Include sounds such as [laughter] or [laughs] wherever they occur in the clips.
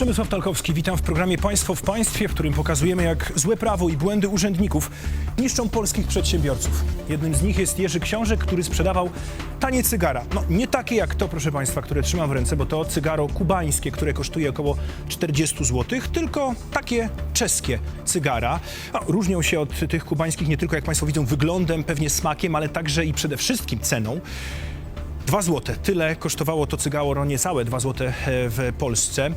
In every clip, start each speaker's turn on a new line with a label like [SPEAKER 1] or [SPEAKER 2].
[SPEAKER 1] Przemysław Talkowski, witam w programie Państwo w Państwie, w którym pokazujemy, jak złe prawo i błędy urzędników niszczą polskich przedsiębiorców. Jednym z nich jest Jerzy Książek, który sprzedawał tanie cygara. No nie takie jak to, proszę Państwa, które trzymam w ręce, bo to cygaro kubańskie, które kosztuje około 40 zł, tylko takie czeskie cygara. No, różnią się od tych kubańskich nie tylko, jak Państwo widzą, wyglądem, pewnie smakiem, ale także i przede wszystkim ceną. 2 złote. Tyle kosztowało to cygaro niecałe 2 złote e, w Polsce.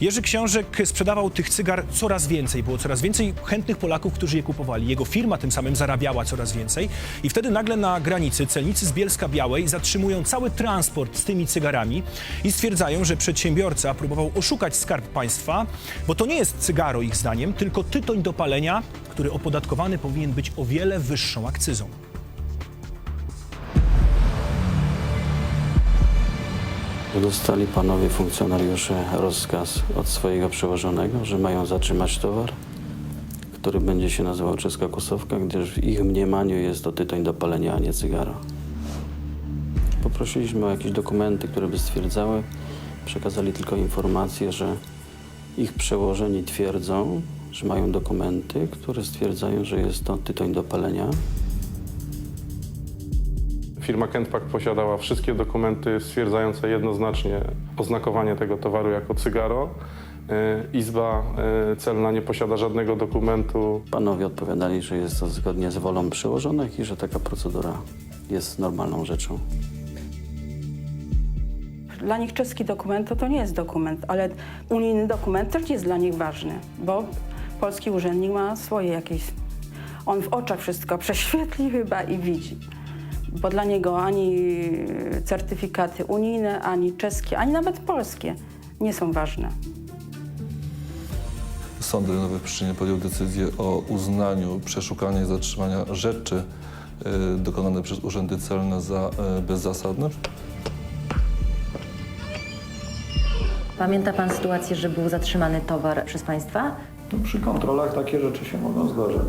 [SPEAKER 1] Jerzy Książek sprzedawał tych cygar coraz więcej. Było coraz więcej chętnych Polaków, którzy je kupowali. Jego firma tym samym zarabiała coraz więcej. I wtedy nagle na granicy celnicy z Bielska Białej zatrzymują cały transport z tymi cygarami i stwierdzają, że przedsiębiorca próbował oszukać skarb państwa, bo to nie jest cygaro ich zdaniem, tylko tytoń do palenia, który opodatkowany powinien być o wiele wyższą akcyzą.
[SPEAKER 2] Dostali panowie funkcjonariusze rozkaz od swojego przełożonego, że mają zatrzymać towar, który będzie się nazywał czeska kosowka, gdyż w ich mniemaniu jest to tytoń do palenia, a nie cygaro. Poprosiliśmy o jakieś dokumenty, które by stwierdzały. Przekazali tylko informację, że ich przełożeni twierdzą, że mają dokumenty, które stwierdzają, że jest to tytoń do palenia,
[SPEAKER 3] Firma Kentpak posiadała wszystkie dokumenty stwierdzające jednoznacznie oznakowanie tego towaru jako cygaro. Y, Izba y, celna nie posiada żadnego dokumentu.
[SPEAKER 2] Panowie odpowiadali, że jest to zgodnie z wolą przełożonych i że taka procedura jest normalną rzeczą.
[SPEAKER 4] Dla nich czeski dokument to, to nie jest dokument, ale unijny dokument też jest dla nich ważny, bo polski urzędnik ma swoje jakieś... On w oczach wszystko [laughs] prześwietli chyba i widzi. Bo dla niego ani certyfikaty unijne, ani czeskie, ani nawet polskie nie są ważne.
[SPEAKER 5] Sąd rejonowy w Pszczynie podjął decyzję o uznaniu przeszukania i zatrzymania rzeczy y, dokonane przez urzędy celne za y, bezzasadne.
[SPEAKER 6] Pamięta Pan sytuację, że był zatrzymany towar przez Państwa?
[SPEAKER 7] No, przy kontrolach takie rzeczy się mogą zdarzać.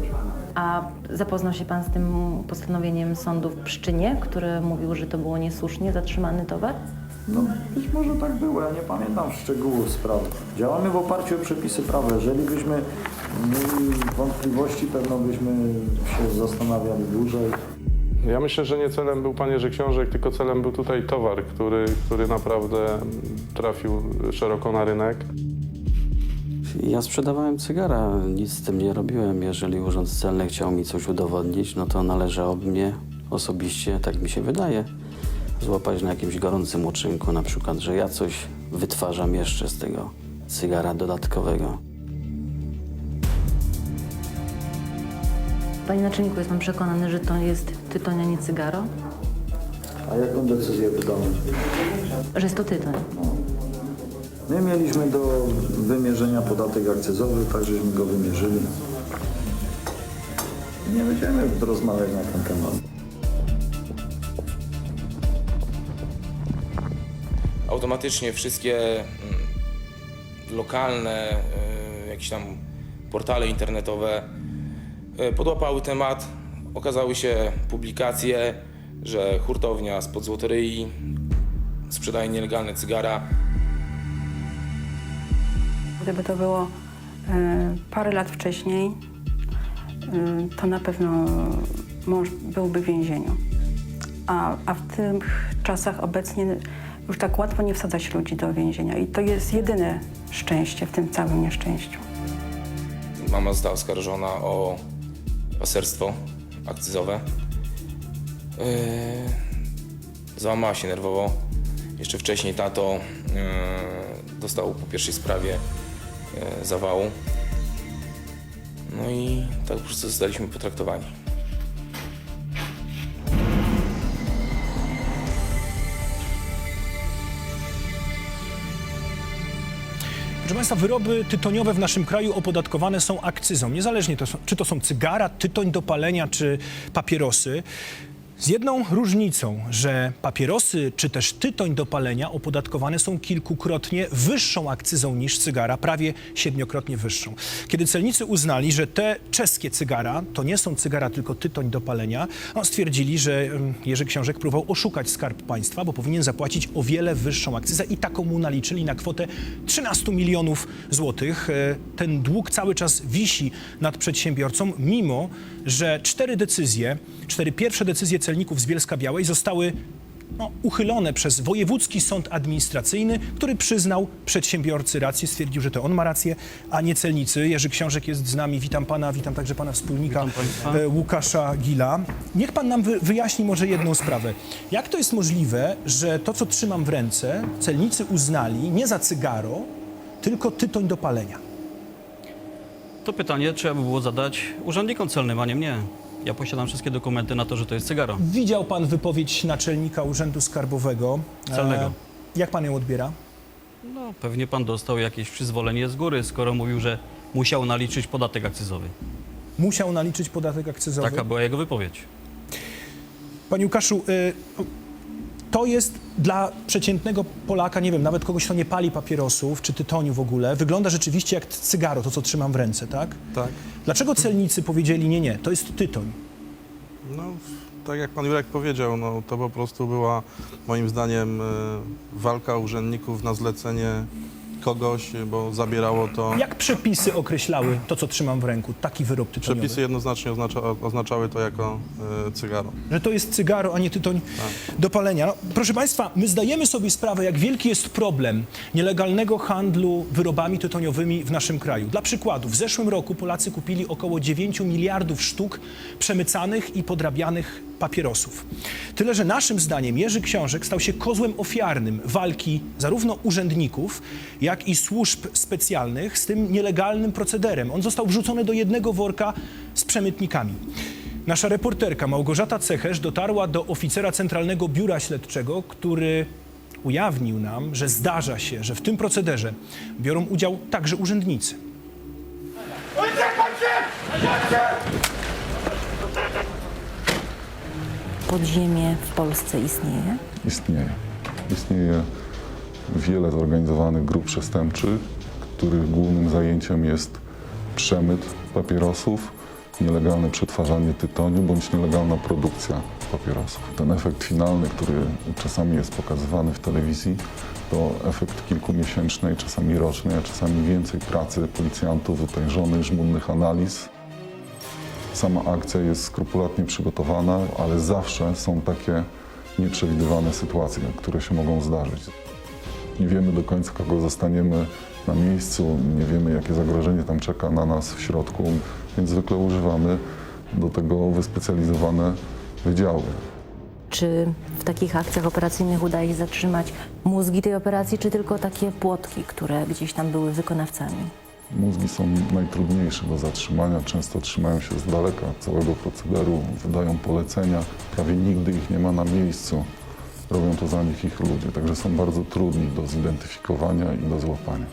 [SPEAKER 6] A zapoznał się Pan z tym postanowieniem sądu w Pszczynie, który mówił, że to było niesłusznie zatrzymany towar?
[SPEAKER 7] No być może tak było, ja nie pamiętam szczegółów sprawy. Działamy w oparciu o przepisy prawa. Jeżeli byśmy mieli wątpliwości, pewno byśmy się zastanawiali dłużej.
[SPEAKER 3] Ja myślę, że nie celem był pan Jerzy Książek, tylko celem był tutaj towar, który, który naprawdę trafił szeroko na rynek.
[SPEAKER 2] Ja sprzedawałem cygara, nic z tym nie robiłem. Jeżeli urząd celny chciał mi coś udowodnić, no to należałoby mnie osobiście, tak mi się wydaje, złapać na jakimś gorącym uczynku, na przykład, że ja coś wytwarzam jeszcze z tego cygara dodatkowego.
[SPEAKER 6] Panie naczelniku, jest Pan przekonany, że to jest tytoń, a nie cygaro?
[SPEAKER 7] A jaką decyzję wydamy?
[SPEAKER 6] Że jest to tytoń?
[SPEAKER 7] My mieliśmy do wymierzenia podatek akcyzowy, tak żeśmy go wymierzyli. Nie będziemy rozmawiać na ten temat.
[SPEAKER 8] automatycznie wszystkie mm, lokalne, e, jakieś tam portale internetowe e, podłapały temat. Okazały się publikacje, że hurtownia spod Złotoryi sprzedaje nielegalne cygara.
[SPEAKER 4] Gdyby to było e, parę lat wcześniej, e, to na pewno mąż byłby w więzieniu. A, a w tych czasach obecnie już tak łatwo nie wsadzać ludzi do więzienia. I to jest jedyne szczęście w tym całym nieszczęściu.
[SPEAKER 8] Mama została oskarżona o paserstwo akcyzowe. Yy, załamała się nerwowo. Jeszcze wcześniej tato yy, dostał po pierwszej sprawie zawału. No i tak po prostu zostaliśmy potraktowani.
[SPEAKER 1] Proszę Państwa, wyroby tytoniowe w naszym kraju opodatkowane są akcyzą. Niezależnie to są, czy to są cygara, tytoń do palenia, czy papierosy. Z jedną różnicą, że papierosy czy też tytoń do palenia opodatkowane są kilkukrotnie wyższą akcyzą niż cygara, prawie siedmiokrotnie wyższą. Kiedy celnicy uznali, że te czeskie cygara to nie są cygara, tylko tytoń do palenia, no, stwierdzili, że mm, Jerzy Książek próbował oszukać skarb państwa, bo powinien zapłacić o wiele wyższą akcyzę i taką mu naliczyli na kwotę 13 milionów złotych. E, Ten dług cały czas wisi nad przedsiębiorcą, mimo że cztery decyzje, cztery pierwsze decyzje celników z Bielska Białej zostały no, uchylone przez Wojewódzki Sąd Administracyjny, który przyznał przedsiębiorcy rację, stwierdził, że to on ma rację, a nie celnicy. Jerzy Książek jest z nami. Witam pana, witam także pana wspólnika e, Łukasza Gila. Niech pan nam wy, wyjaśni może jedną sprawę. Jak to jest możliwe, że to, co trzymam w ręce, celnicy uznali nie za cygaro, tylko tytoń do palenia?
[SPEAKER 9] To pytanie trzeba by było zadać urzędnikom celnym, a nie mnie. Ja posiadam wszystkie dokumenty na to, że to jest cygaro.
[SPEAKER 1] Widział pan wypowiedź naczelnika Urzędu Skarbowego.
[SPEAKER 9] Celnego.
[SPEAKER 1] E, jak pan ją odbiera?
[SPEAKER 9] No, pewnie pan dostał jakieś przyzwolenie z góry, skoro mówił, że musiał naliczyć podatek akcyzowy.
[SPEAKER 1] Musiał naliczyć podatek akcyzowy.
[SPEAKER 9] Taka była jego wypowiedź.
[SPEAKER 1] Panie Łukaszu, y, to jest dla przeciętnego Polaka, nie wiem, nawet kogoś, kto nie pali papierosów czy tytoniu w ogóle, wygląda rzeczywiście jak cygaro, to co trzymam w ręce, tak?
[SPEAKER 10] Tak.
[SPEAKER 1] Dlaczego celnicy powiedzieli nie, nie, to jest tytoń?
[SPEAKER 10] No, tak jak pan Jurek powiedział, no, to po prostu była moim zdaniem e, walka urzędników na zlecenie kogoś, bo zabierało to.
[SPEAKER 1] Jak przepisy określały to, co trzymam w ręku, taki wyrób tytoniowy?
[SPEAKER 10] Przepisy jednoznacznie oznacza, oznaczały to jako e, cygaro.
[SPEAKER 1] że to jest cygaro, a nie tytoń do palenia. No, proszę Państwa, my zdajemy sobie sprawę, jak wielki jest problem nielegalnego handlu wyrobami tytoniowymi w naszym kraju. Dla przykładu, w zeszłym roku Polacy kupili około 9 miliardów sztuk przemycanych i podrabianych papierosów. Tyle, że naszym zdaniem Jerzy Książek stał się kozłem ofiarnym walki zarówno urzędników, jak i służb specjalnych z tym nielegalnym procederem. On został wrzucony do jednego worka z przemytnikami. Nasza reporterka Małgorzata Cecherz dotarła do oficera Centralnego Biura Śledczego, który ujawnił nam, że zdarza się, że w tym procederze biorą udział także urzędnicy.
[SPEAKER 6] Podziemie w Polsce istnieje?
[SPEAKER 11] Istnieje. Istnieje wiele zorganizowanych grup przestępczych, których głównym zajęciem jest przemyt papierosów, nielegalne przetwarzanie tytoniu bądź nielegalna produkcja papierosów. Ten efekt finalny, który czasami jest pokazywany w telewizji, to efekt kilkumiesięcznej, czasami rocznej, a czasami więcej pracy policjantów, wytężonych, żmudnych analiz, Sama akcja jest skrupulatnie przygotowana, ale zawsze są takie nieprzewidywane sytuacje, które się mogą zdarzyć. Nie wiemy do końca, kogo zostaniemy na miejscu, nie wiemy, jakie zagrożenie tam czeka na nas w środku, więc zwykle używamy do tego wyspecjalizowane wydziały.
[SPEAKER 6] Czy w takich akcjach operacyjnych udaje się zatrzymać mózgi tej operacji, czy tylko takie płotki, które gdzieś tam były wykonawcami?
[SPEAKER 11] Mózgi są najtrudniejsze do zatrzymania, często trzymają się z daleka całego procederu, wydają polecenia, prawie nigdy ich nie ma na miejscu. Robią to za nich ich ludzie, także są bardzo trudni do zidentyfikowania i do złapania.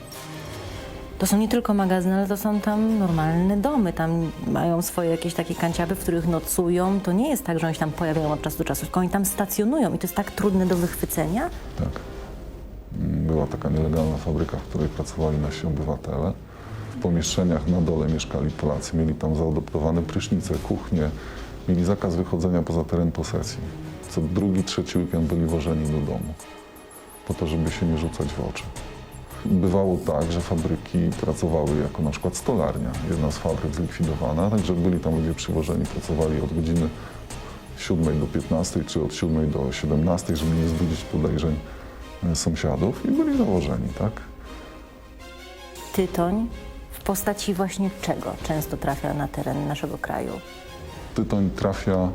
[SPEAKER 6] To są nie tylko magazyny, ale to są tam normalne domy. Tam mają swoje jakieś takie kanciapy, w których nocują. To nie jest tak, że oni się tam pojawiają od czasu do czasu, tylko oni tam stacjonują i to jest tak trudne do wychwycenia.
[SPEAKER 11] Tak. Mm, Była taka nielegalna fabryka, w której pracowali nasi obywatele. W pomieszczeniach na dole mieszkali Polacy, mieli tam zaadoptowane prysznice, kuchnie, mieli zakaz wychodzenia poza teren posesji. Co drugi, trzeci weekend byli wożeni do domu, po to, żeby się nie rzucać w oczy. Bywało tak, że fabryki pracowały jako na przykład stolarnia. Jedna z fabryk zlikwidowana, także byli tam ludzie przywożeni, pracowali od godziny 7 do 15 czy od 7 do 17, żeby nie zbudzić podejrzeń e, sąsiadów i byli założeni, tak?
[SPEAKER 6] Tytoń postaci właśnie czego często trafia na teren naszego kraju?
[SPEAKER 11] Tytoń trafia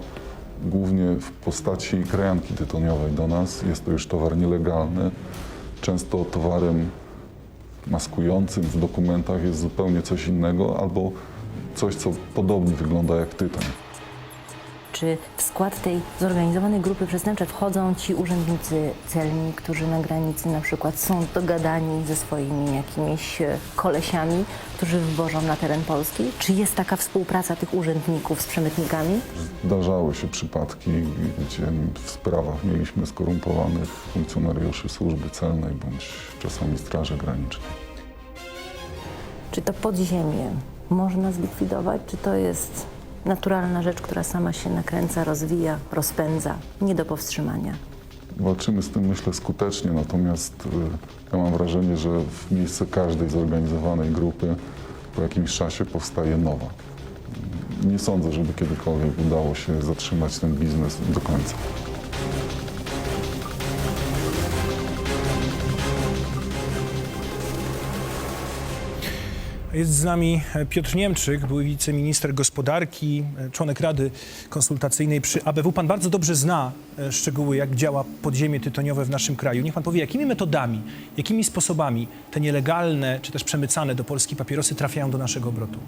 [SPEAKER 11] głównie w postaci krajanki tytoniowej do nas. Jest to już towar nielegalny, często towarem maskującym w dokumentach jest zupełnie coś innego albo coś, co podobnie wygląda jak tytoń.
[SPEAKER 6] Czy w skład tej zorganizowanej grupy przestępczej wchodzą ci urzędnicy celni, którzy na granicy na przykład są dogadani ze swoimi jakimiś e, kolesiami, którzy wwożą na teren Polski? Czy jest taka współpraca tych urzędników z przemytnikami?
[SPEAKER 11] Zdarzały się przypadki, gdzie w sprawach mieliśmy skorumpowanych funkcjonariuszy służby celnej bądź czasami Straży Granicznej.
[SPEAKER 6] Czy to podziemie można zlikwidować, czy to jest naturalna rzecz, która sama się nakręca, rozwija, rozpędza, nie do powstrzymania?
[SPEAKER 11] Walczymy z tym, myślę, skutecznie, natomiast y, ja mam wrażenie, że w miejsce każdej zorganizowanej grupy po jakimś czasie powstaje nowa. Nie sądzę, żeby kiedykolwiek udało się zatrzymać ten biznes do końca.
[SPEAKER 1] Jest z nami Piotr Niemczyk, były wiceminister gospodarki, członek Rady Konsultacyjnej przy ABW. Pan bardzo dobrze zna e, szczegóły, jak działa podziemie tytoniowe w naszym kraju. Niech pan powie, jakimi metodami, jakimi sposobami te nielegalne czy też przemycane do Polski papierosy trafiają do naszego obrotu?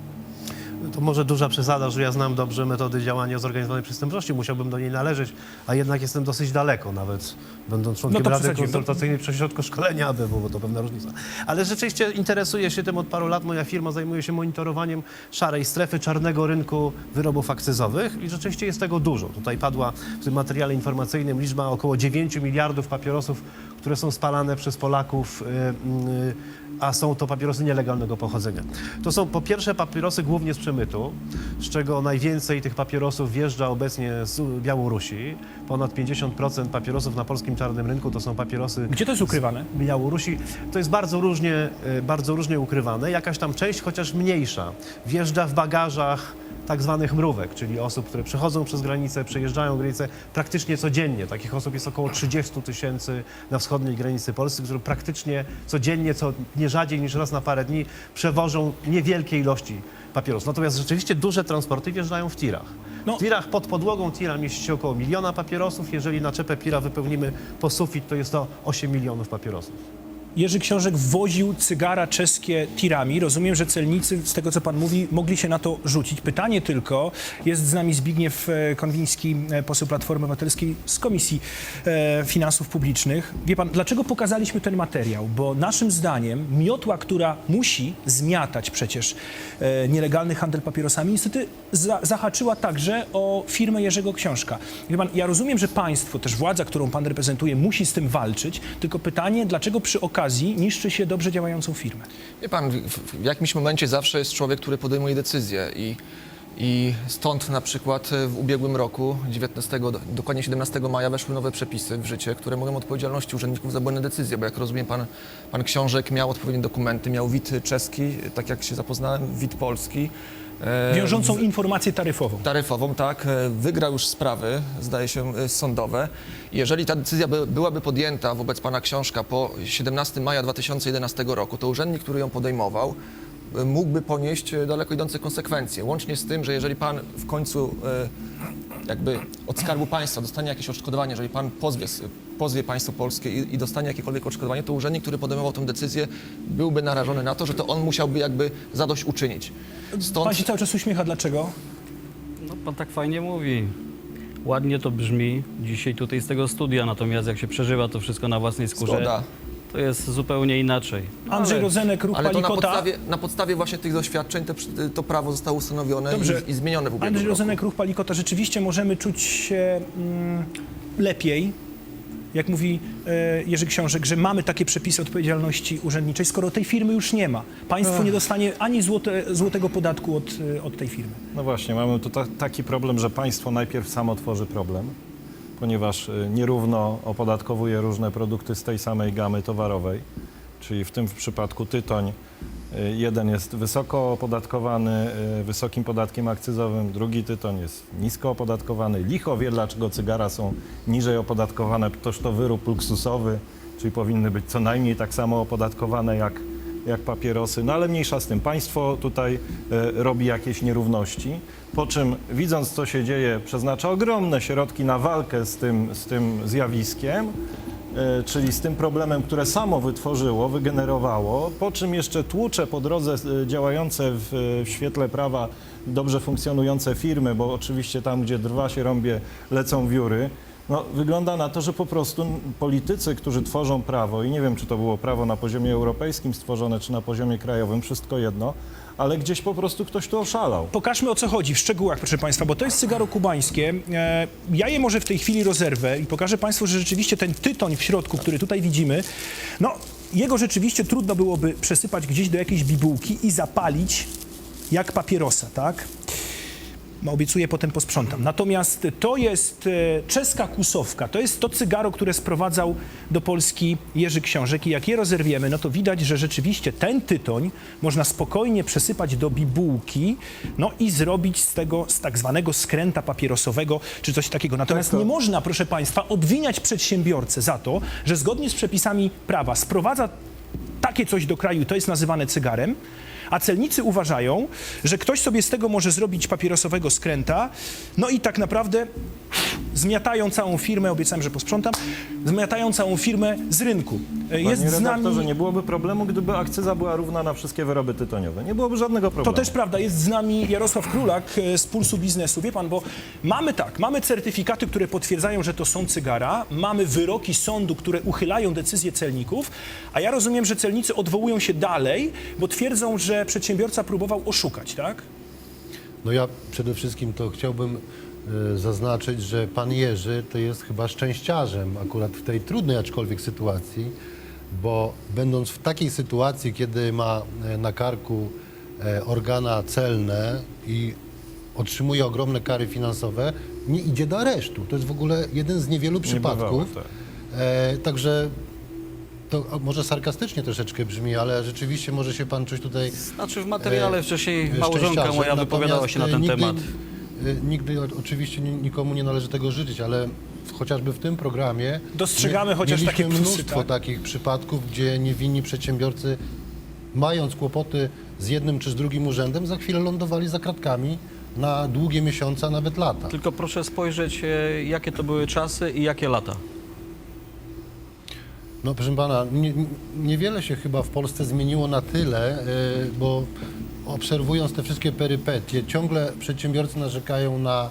[SPEAKER 12] To może duża przesada, że ja znam dobrze metody działania zorganizowanej przestępczości, musiałbym do niej należeć, a jednak jestem dosyć daleko, nawet będąc członkiem
[SPEAKER 1] No to
[SPEAKER 12] Rady
[SPEAKER 1] przesadziłem.
[SPEAKER 12] Konsultacyjnej przy Ośrodku Szkolenia ABW, bo to pewna różnica. Ale rzeczywiście interesuję się tym od paru lat. Moja firma zajmuje się monitorowaniem szarej strefy, czarnego rynku wyrobów akcyzowych i rzeczywiście jest tego dużo. Tutaj padła w tym materiale informacyjnym liczba około 9 miliardów papierosów, które są spalane przez Polaków, y, y, a są to papierosy nielegalnego pochodzenia. To są po pierwsze papierosy głównie z przemytu, z czego najwięcej tych papierosów wjeżdża obecnie z Białorusi. Ponad 50% papierosów na polskim czarnym rynku to są papierosy
[SPEAKER 1] Gdzie to jest ukrywane?
[SPEAKER 12] Białorusi. To jest bardzo różnie, y, bardzo różnie ukrywane. Jakaś tam część, chociaż mniejsza, wjeżdża w bagażach tak zwanych mrówek, czyli osób, które przechodzą przez granicę, przejeżdżają granicę praktycznie codziennie. Takich osób jest około 30 tysięcy na wschodniej granicy Polski, które praktycznie codziennie, co nie rzadziej niż raz na parę dni, przewożą niewielkie ilości papierosów. Natomiast rzeczywiście duże transporty wjeżdżają w tirach.
[SPEAKER 1] No.
[SPEAKER 12] W tirach pod podłogą tira mieści się około miliona papierosów. Jeżeli naczepę tira wypełnimy po sufit, to jest to 8 milionów papierosów.
[SPEAKER 1] Jerzy Książek woził cygara czeskie tirami. Rozumiem, że celnicy, z tego co pan mówi, mogli się na to rzucić. Pytanie tylko, jest z nami Zbigniew e, Konwiński, e, poseł Platformy Obywatelskiej z Komisji e, Finansów Publicznych. Wie pan, dlaczego pokazaliśmy ten materiał? Bo naszym zdaniem miotła, która musi zmiatać przecież nielegalny handel papierosami, niestety za, zahaczyła także o firmę Jerzego Książka. Wie pan, ja rozumiem, że państwo, też władza, którą pan reprezentuje, musi z tym walczyć, tylko pytanie, dlaczego przy okazji niszczy się dobrze działającą firmę?
[SPEAKER 13] Wie pan, w, jakimś momencie zawsze jest człowiek, który podejmuje decyzje i, i stąd na przykład e, w ubiegłym roku, 19, do- dokładnie 17 maja weszły nowe przepisy w życie, które mówią o odpowiedzialności urzędników za błędne decyzje, bo jak rozumiem pan, pan Książek miał odpowiednie dokumenty, miał WIT czeski, tak jak się zapoznałem, WIT polski. E,
[SPEAKER 1] Wiążącą informację taryfową.
[SPEAKER 13] taryfową, tak, e, wygrał już sprawy, zdaje się, e, sądowe. Jeżeli ta decyzja by, byłaby podjęta wobec pana Książka po 17 maja 2011 roku, to urzędnik, który ją podejmował, mógłby ponieść daleko idące konsekwencje. Łącznie z tym, że jeżeli pan w końcu jakby od Skarbu Państwa dostanie jakieś odszkodowanie, jeżeli pan pozwie, pozwie państwo polskie i, i dostanie jakiekolwiek odszkodowanie, to urzędnik, który podejmował tę decyzję, byłby narażony na to, że to on musiałby jakby zadośćuczynić. Stąd...
[SPEAKER 1] Pan się cały czas uśmiecha, dlaczego?
[SPEAKER 9] No, pan tak fajnie mówi. Ładnie to brzmi dzisiaj tutaj z tego studia, natomiast jak się przeżywa to wszystko na własnej skórze,
[SPEAKER 13] Zgoda.
[SPEAKER 9] To jest zupełnie inaczej. No,
[SPEAKER 1] Andrzej
[SPEAKER 9] ale-
[SPEAKER 1] Rodzenek, Ruch
[SPEAKER 13] Ale to na
[SPEAKER 1] Palikota.
[SPEAKER 13] podstawie, na podstawie właśnie tych doświadczeń te, przy- to prawo zostało ustanowione
[SPEAKER 1] Dobrze.
[SPEAKER 13] i, i zmienione w ubiegłym
[SPEAKER 1] Andrzej
[SPEAKER 13] roku.
[SPEAKER 1] Rozenek, Ruch Palikota, rzeczywiście możemy czuć się mm, lepiej, jak mówi e, Jerzy Książek, że mamy takie przepisy odpowiedzialności urzędniczej, skoro tej firmy już nie ma. Państwo nie dostanie ani złote, złotego podatku od, e, od tej firmy.
[SPEAKER 14] No właśnie, mamy tu ta, taki problem, że państwo najpierw samo tworzy problem, ponieważ y, nierówno opodatkowuje różne produkty z tej samej gamy towarowej, czyli w tym przypadku tytoń. y, Jeden jest wysoko opodatkowany y, wysokim podatkiem akcyzowym, drugi tytoń jest nisko opodatkowany. Licho wie, dlaczego cygara są niżej opodatkowane, toż to wyrób luksusowy, czyli powinny być co najmniej tak samo opodatkowane jak, jak papierosy. No ale mniejsza z tym. Państwo tutaj e, robi jakieś nierówności, po czym widząc co się dzieje przeznacza ogromne środki na walkę z tym, z tym zjawiskiem e, czyli z tym problemem, które samo wytworzyło, wygenerowało, po czym jeszcze tłucze po drodze e, działające w, w świetle prawa dobrze funkcjonujące firmy, bo oczywiście tam, gdzie drwa się rąbie, lecą wióry. No, wygląda na to, że po prostu politycy, którzy tworzą prawo, i nie wiem, czy to było prawo na poziomie europejskim stworzone, czy na poziomie krajowym, wszystko jedno, ale gdzieś po prostu ktoś tu oszalał.
[SPEAKER 1] Pokażmy o co chodzi w szczegółach, proszę Państwa, bo to jest cygaro kubańskie. E, Ja je może w tej chwili rozerwę i pokażę Państwu, że rzeczywiście ten tytoń w środku, który tutaj widzimy, no jego rzeczywiście trudno byłoby przesypać gdzieś do jakiejś bibułki i zapalić jak papierosa, tak? Obiecuję, potem posprzątam. Natomiast to jest e, czeska kusowka. To jest to cygaro, które sprowadzał do Polski Jerzy Książek i jak je rozerwiemy, no to widać, że rzeczywiście ten tytoń można spokojnie przesypać do bibułki, no i zrobić z tego, z tak zwanego skręta papierosowego, czy coś takiego. Natomiast nie można, proszę Państwa, obwiniać przedsiębiorcę za to, że zgodnie z przepisami prawa sprowadza takie coś do kraju, to jest nazywane cygarem, a celnicy uważają, że ktoś sobie z tego może zrobić papierosowego skręta, no i tak naprawdę zmiatają całą firmę, obiecałem, że posprzątam, zmiatają całą firmę z rynku. E, Jest
[SPEAKER 14] Panie
[SPEAKER 1] z nami...
[SPEAKER 14] redaktorze, nie byłoby problemu, gdyby akcyza była równa na wszystkie wyroby tytoniowe. Nie byłoby żadnego
[SPEAKER 1] To
[SPEAKER 14] problemu.
[SPEAKER 1] też prawda, jest z nami Jarosław Królak e, z Pulsu Biznesu. Wie pan, bo mamy tak, mamy certyfikaty, które potwierdzają, że to są cygara, mamy wyroki sądu, które uchylają decyzje celników, a ja rozumiem, że celnicy odwołują się dalej, bo twierdzą, że przedsiębiorca próbował oszukać, tak?
[SPEAKER 15] No ja przede wszystkim to chciałbym zaznaczyć, że pan Jerzy to jest chyba szczęściarzem akurat w tej trudnej aczkolwiek sytuacji, bo będąc w takiej sytuacji, kiedy ma e, na karku e, organa celne i otrzymuje ogromne kary finansowe, nie idzie do aresztu. To jest w ogóle jeden z niewielu przypadków.
[SPEAKER 14] tak.
[SPEAKER 15] E, także to może sarkastycznie troszeczkę brzmi, ale rzeczywiście może się pan czuć tutaj
[SPEAKER 9] Znaczy w materiale
[SPEAKER 15] e,
[SPEAKER 9] wcześniej
[SPEAKER 15] e,
[SPEAKER 9] małżonka moja wypowiadała się na
[SPEAKER 15] e,
[SPEAKER 9] ten
[SPEAKER 15] nigdy,
[SPEAKER 9] temat.
[SPEAKER 15] E, Nigdy oczywiście ni- nikomu nie należy tego życzyć, ale chociażby w tym programie
[SPEAKER 1] Dostrzegamy chociaż takie plusy,
[SPEAKER 15] mnóstwo
[SPEAKER 1] tak?
[SPEAKER 15] takich przypadków, gdzie niewinni przedsiębiorcy mając kłopoty z jednym czy z drugim urzędem, za chwilę lądowali za kratkami na długie miesiące, a nawet lata.
[SPEAKER 9] Tylko proszę spojrzeć, e, jakie to były czasy i jakie lata.
[SPEAKER 15] No proszę pana, nie, niewiele się chyba w Polsce zmieniło na tyle, y, bo obserwując te wszystkie perypetie, ciągle przedsiębiorcy narzekają na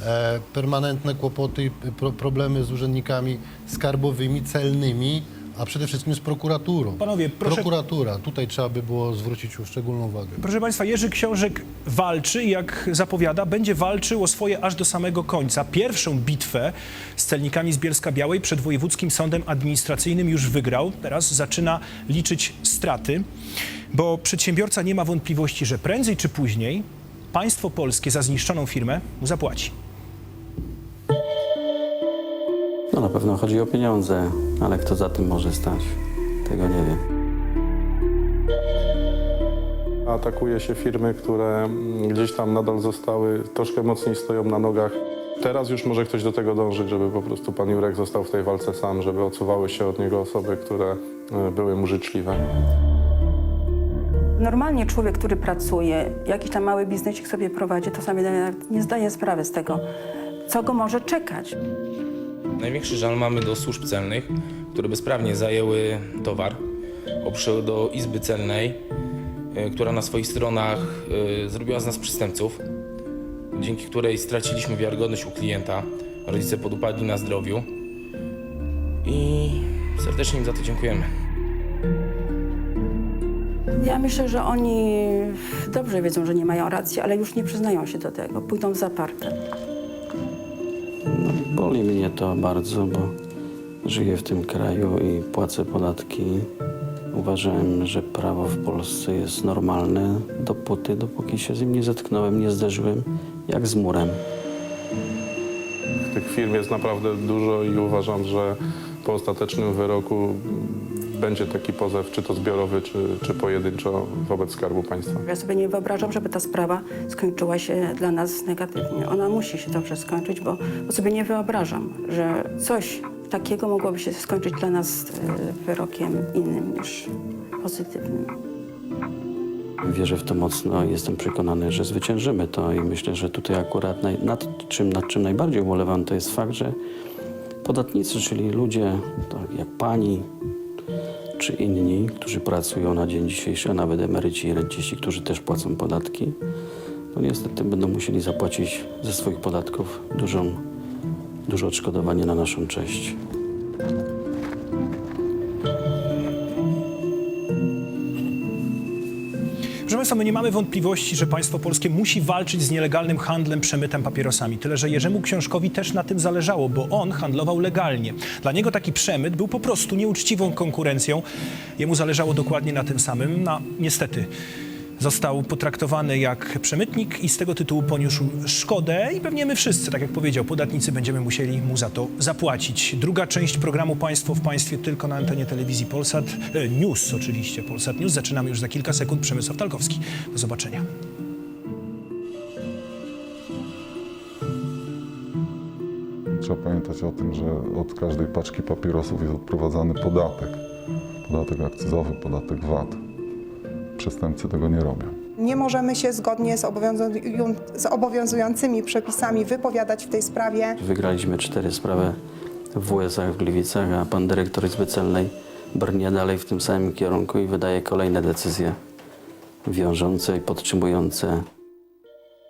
[SPEAKER 15] e, permanentne kłopoty i pro, problemy z urzędnikami skarbowymi, celnymi, a przede wszystkim z prokuraturą.
[SPEAKER 1] Panowie, proszę-
[SPEAKER 15] Prokuratura, tutaj trzeba by było zwrócić szczególną uwagę.
[SPEAKER 1] Proszę Państwa, Jerzy Książek walczy i jak zapowiada, będzie walczył o swoje aż do samego końca. Pierwszą bitwę z celnikami z Bielska Białej przed Wojewódzkim Sądem Administracyjnym już wygrał. Teraz zaczyna liczyć straty, bo przedsiębiorca nie ma wątpliwości, że prędzej czy później państwo polskie za zniszczoną firmę mu zapłaci.
[SPEAKER 2] No na pewno chodzi o pieniądze, ale kto za tym może stać, tego nie wiem.
[SPEAKER 3] Atakuje się firmy, które mm, gdzieś tam nadal zostały, troszkę mocniej stoją na nogach. Teraz już może ktoś do tego dążyć, żeby po prostu pan Jurek został w tej walce sam, żeby odsuwały się od niego osoby, które e, były mu życzliwe.
[SPEAKER 4] Normalnie człowiek, który pracuje, jakiś tam mały biznesik sobie prowadzi, to sobie nie zdaje sprawy z tego, co go może czekać.
[SPEAKER 8] Największy żal mamy do służb celnych, które bezprawnie zajęły towar, oprzęły do Izby Celnej, y, która na swoich stronach y, zrobiła z nas przestępców, dzięki której straciliśmy wiarygodność u klienta. Rodzice podupadli na zdrowiu i serdecznie im za to dziękujemy.
[SPEAKER 4] Ja myślę, że oni dobrze wiedzą, że nie mają racji, ale już nie przyznają się do tego, pójdą w zaparte.
[SPEAKER 2] No, boli mnie to bardzo, bo żyję w tym kraju i płacę podatki. Uważałem, że prawo w Polsce jest normalne, dopóty, dopóki się z nim nie zetknąłem, nie zderzyłem, jak z murem.
[SPEAKER 3] Tych firm jest naprawdę dużo i uważam, że po ostatecznym wyroku będzie taki pozew, czy to zbiorowy, czy, czy pojedynczo wobec Skarbu Państwa.
[SPEAKER 4] Ja sobie nie wyobrażam, żeby ta sprawa skończyła się dla nas negatywnie. Ona musi się dobrze skończyć, bo, bo sobie nie wyobrażam, że coś takiego mogłoby się skończyć dla nas e, wyrokiem innym niż pozytywnym.
[SPEAKER 2] Wierzę w to mocno i jestem przekonany, że zwyciężymy to i myślę, że tutaj akurat naj, nad, czym, nad czym najbardziej ubolewam, to jest fakt, że Podatnicy, czyli ludzie tak jak pani czy inni, którzy pracują na dzień dzisiejszy, a nawet emeryci i renciści, którzy też płacą podatki, no niestety będą musieli zapłacić ze swoich podatków dużą, duże odszkodowanie na naszą cześć.
[SPEAKER 1] Proszę my nie mamy wątpliwości, że państwo polskie musi walczyć z nielegalnym handlem, przemytem papierosami. Tyle, że Jerzemu Książkowi też na tym zależało, bo on handlował legalnie. Dla niego taki przemyt był po prostu nieuczciwą konkurencją. Jemu zależało dokładnie na tym samym. No, niestety został potraktowany jak przemytnik i z tego tytułu poniósł szkodę i pewnie my wszyscy, tak jak powiedział, podatnicy będziemy musieli mu za to zapłacić. Druga część programu Państwo w Państwie tylko na antenie telewizji Polsat. E, News oczywiście, Polsat News. Zaczynamy już za kilka sekund. Przemysław Talkowski. Do zobaczenia.
[SPEAKER 11] Trzeba pamiętać o tym, że od każdej paczki papierosów jest odprowadzany podatek. Podatek akcyzowy, podatek VAT. Przestępcy tego nie robią.
[SPEAKER 16] Nie możemy się zgodnie z, obowiązują, z obowiązującymi przepisami wypowiadać w tej sprawie.
[SPEAKER 2] Wygraliśmy cztery sprawy w USA, w Gliwicach, a pan dyrektor Izby Celnej brnie dalej w tym samym kierunku i wydaje kolejne decyzje wiążące i podtrzymujące